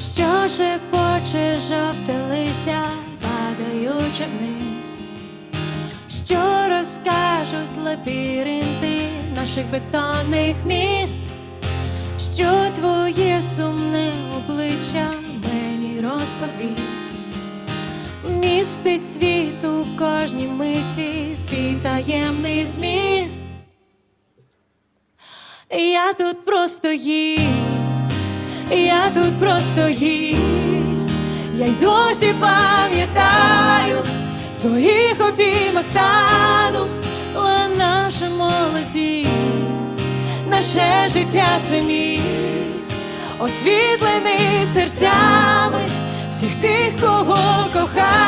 що шепоче жовте листя, падаючи вниз, що розкажуть лабіринти наших бетонних міст, що твоє сумне обличчя мені розповість, містить світ у кожній миті, свій таємний зміст. Я тут просто гість, я тут просто гість, я й досі пам'ятаю, в твоїх обіймах тану, наша молодість, наше життя це міст, освітлений серцями всіх тих, кого кохали,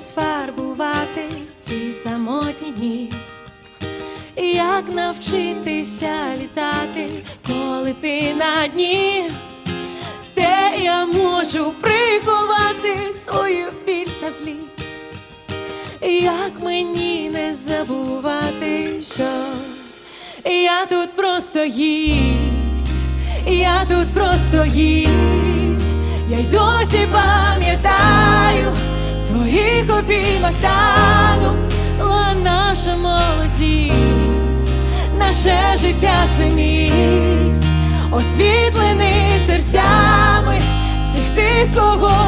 розфарбувати ці самотні дні? Як навчитися літати, коли ти на дні? Де я можу приховати свою біль та злість? Як мені не забувати, що я тут просто гість, я тут просто гість, я й досі твоїх обіймах тану, наша молодість, наше життя це міст, освітлений серцями всіх тих, кого.